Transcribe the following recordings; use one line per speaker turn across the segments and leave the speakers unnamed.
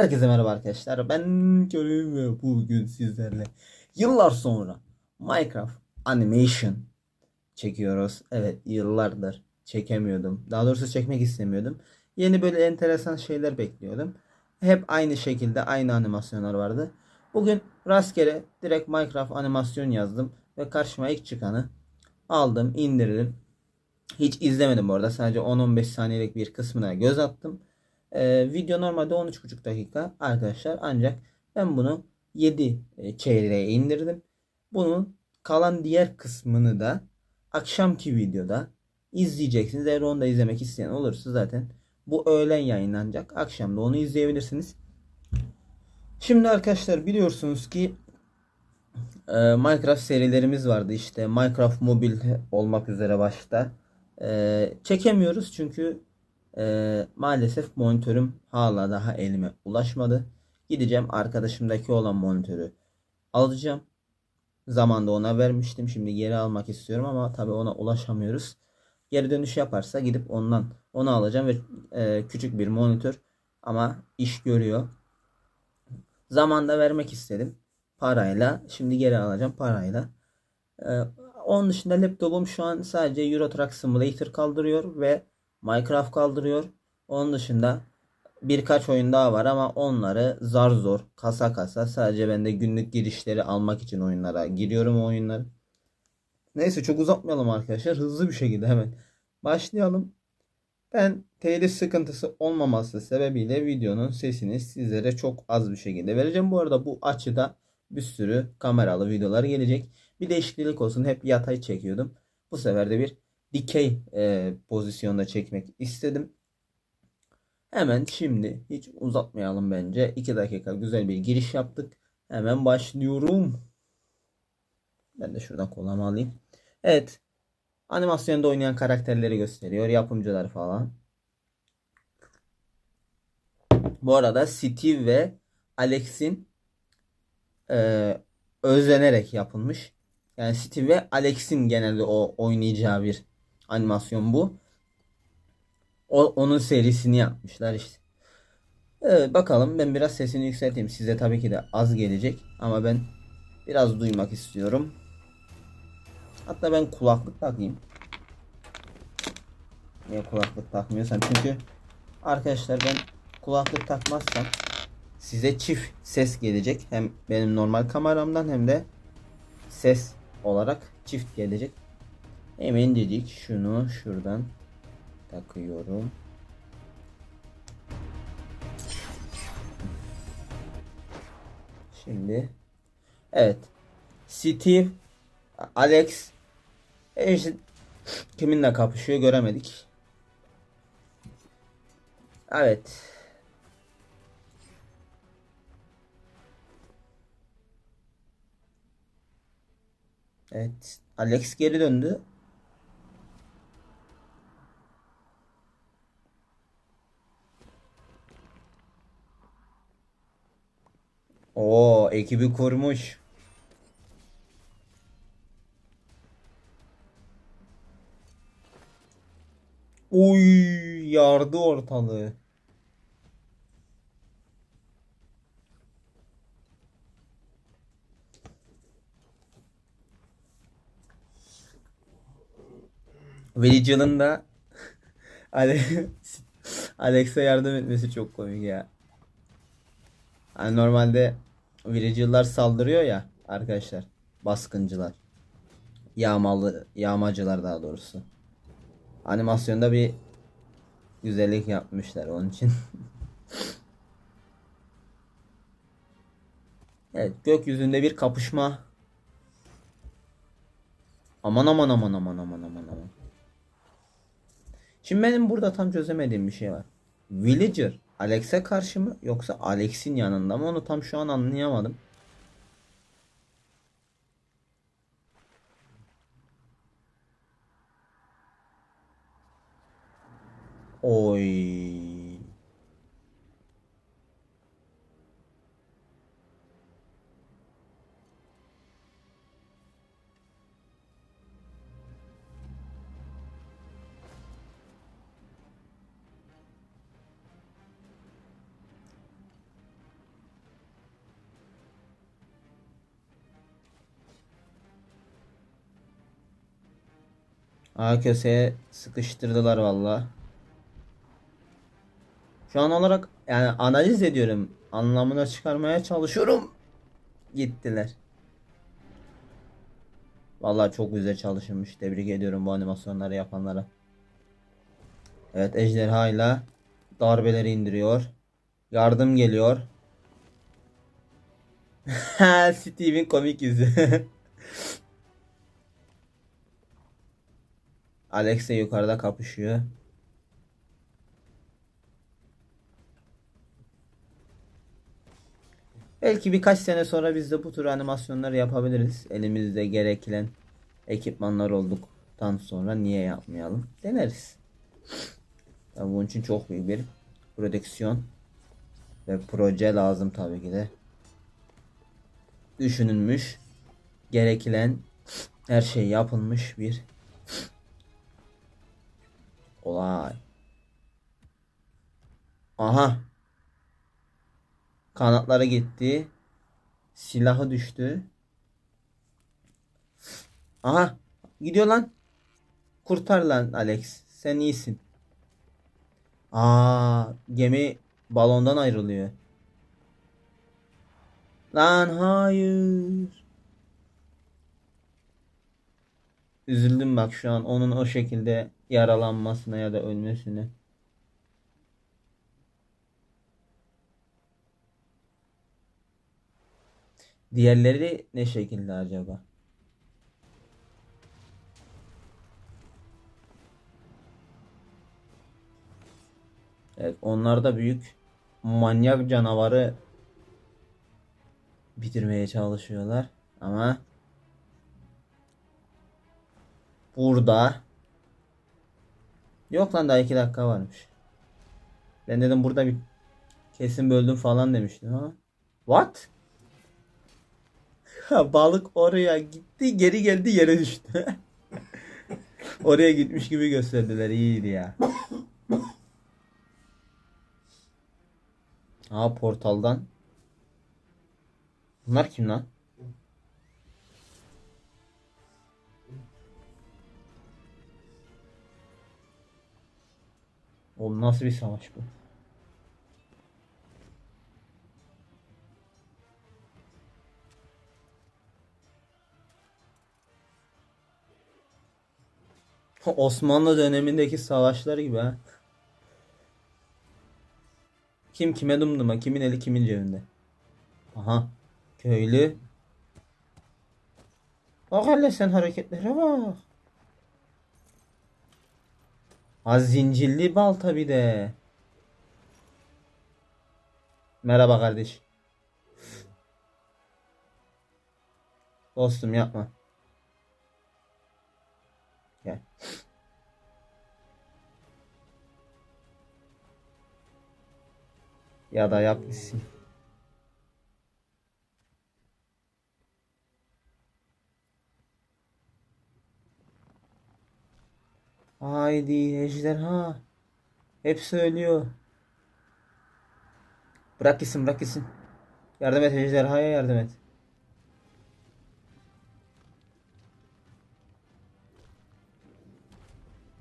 Herkese merhaba arkadaşlar. Ben Kerim ve bugün sizlerle yıllar sonra Minecraft Animation çekiyoruz. Evet yıllardır çekemiyordum. Daha doğrusu çekmek istemiyordum. Yeni böyle enteresan şeyler bekliyordum. Hep aynı şekilde aynı animasyonlar vardı. Bugün rastgele direkt Minecraft animasyon yazdım ve karşıma ilk çıkanı aldım, indirdim. Hiç izlemedim bu arada. Sadece 10-15 saniyelik bir kısmına göz attım. Ee, video normalde 13,5 dakika arkadaşlar. Ancak ben bunu 7 e, çeyreğe indirdim. Bunun kalan diğer kısmını da akşamki videoda izleyeceksiniz. Eğer onu da izlemek isteyen olursa zaten bu öğlen yayınlanacak. Akşam da onu izleyebilirsiniz. Şimdi arkadaşlar biliyorsunuz ki e, Minecraft serilerimiz vardı işte Minecraft Mobil olmak üzere başta. E, çekemiyoruz çünkü e, maalesef monitörüm hala daha elime ulaşmadı. Gideceğim arkadaşımdaki olan monitörü alacağım. Zamanda ona vermiştim. Şimdi geri almak istiyorum ama tabii ona ulaşamıyoruz. Geri dönüş yaparsa gidip ondan onu alacağım ve e, küçük bir monitör ama iş görüyor. Zamanda vermek istedim. Parayla. Şimdi geri alacağım parayla. E, onun dışında laptopum şu an sadece Euro Truck Simulator kaldırıyor ve Minecraft kaldırıyor. Onun dışında birkaç oyun daha var ama onları zar zor kasa kasa sadece ben de günlük girişleri almak için oyunlara giriyorum o oyunları. Neyse çok uzatmayalım arkadaşlar. Hızlı bir şekilde hemen başlayalım. Ben telif sıkıntısı olmaması sebebiyle videonun sesini sizlere çok az bir şekilde vereceğim. Bu arada bu açıda bir sürü kameralı videolar gelecek. Bir değişiklik olsun. Hep yatay çekiyordum. Bu sefer de bir dikey e, pozisyonda çekmek istedim. Hemen şimdi hiç uzatmayalım bence. 2 dakika güzel bir giriş yaptık. Hemen başlıyorum. Ben de şuradan kolamı alayım. Evet. Animasyonda oynayan karakterleri gösteriyor. Yapımcılar falan. Bu arada Steve ve Alex'in e, özlenerek yapılmış. Yani Steve ve Alex'in genelde o oynayacağı bir animasyon bu. O, onun serisini yapmışlar işte. Evet bakalım ben biraz sesini yükselteyim. Size tabii ki de az gelecek ama ben biraz duymak istiyorum. Hatta ben kulaklık takayım. Niye kulaklık takmıyorsam? Çünkü arkadaşlar ben kulaklık takmazsam size çift ses gelecek. Hem benim normal kameramdan hem de ses olarak çift gelecek. Hemencecik şunu şuradan takıyorum. Şimdi evet Steve Alex işte kiminle kapışıyor göremedik. Evet. Evet. Alex geri döndü. Oo, ekibi kurmuş. Uy, yardı ortalığı. Virgil'ın da Ale- Alex'e yardım etmesi çok komik ya. Yani normalde Virgil'lar saldırıyor ya arkadaşlar. Baskıncılar. Yağmalı, yağmacılar daha doğrusu. Animasyonda bir güzellik yapmışlar onun için. evet gökyüzünde bir kapışma. Aman aman aman aman aman aman aman. Şimdi benim burada tam çözemediğim bir şey var. Villager Alex'e karşı mı yoksa Alex'in yanında mı onu tam şu an anlayamadım. Oy. A köseye sıkıştırdılar valla. Şu an olarak yani analiz ediyorum. Anlamına çıkarmaya çalışıyorum. Gittiler. Vallahi çok güzel çalışılmış. Tebrik ediyorum bu animasyonları yapanlara. Evet ejderha ile darbeleri indiriyor. Yardım geliyor. Steve'in komik yüzü. Alex de yukarıda kapışıyor. Belki birkaç sene sonra biz de bu tür animasyonları yapabiliriz. Elimizde gereken ekipmanlar olduktan sonra niye yapmayalım? Deneriz. Tabii bunun için çok büyük bir prodüksiyon ve proje lazım tabii ki de. Düşünülmüş, gerekilen her şey yapılmış bir olay. Aha. Kanatları gitti. Silahı düştü. Aha. Gidiyor lan. Kurtar lan Alex. Sen iyisin. Aa, gemi balondan ayrılıyor. Lan hayır. Üzüldüm bak şu an onun o şekilde yaralanmasına ya da ölmesine. Diğerleri ne şekilde acaba? Evet, onlar da büyük manyak canavarı bitirmeye çalışıyorlar ama burada yok lan daha iki dakika varmış. Ben dedim burada bir kesin böldüm falan demiştim ama what? Balık oraya gitti geri geldi yere düştü. oraya gitmiş gibi gösterdiler iyiydi ya. Aa portaldan. Bunlar kim lan? Oğlum nasıl bir savaş bu? Osmanlı dönemindeki savaşlar gibi ha. Kim kime dumduma, kimin eli kimin cebinde. Aha. Köylü. Bak hele sen hareketlere bak. Ha zincirli balta bir de. Merhaba kardeş. Dostum yapma. Gel. Ya da yap gitsin. Haydi ejderha. Hepsi ölüyor. Bırak gitsin bırak gitsin. Yardım et ejderhaya yardım et.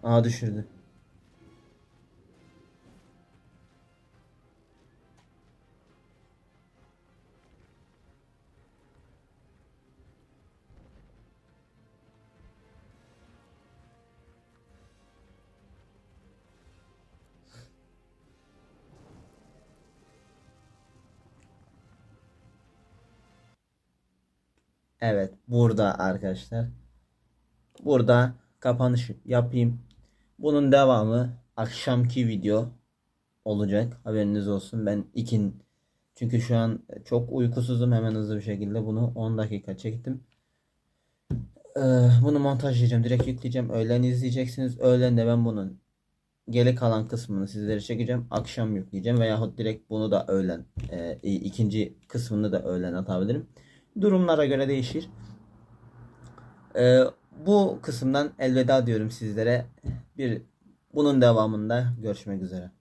Aa düşürdü. Evet burada arkadaşlar. Burada kapanış yapayım. Bunun devamı akşamki video olacak. Haberiniz olsun. Ben ikin çünkü şu an çok uykusuzum. Hemen hızlı bir şekilde bunu 10 dakika çektim. Ee, bunu montajlayacağım. Direkt yükleyeceğim. Öğlen izleyeceksiniz. Öğlen de ben bunun geri kalan kısmını sizlere çekeceğim. Akşam yükleyeceğim. Veyahut direkt bunu da öğlen e, ikinci kısmını da öğlen atabilirim. Durumlara göre değişir. Ee, bu kısımdan elveda diyorum sizlere. Bir bunun devamında görüşmek üzere.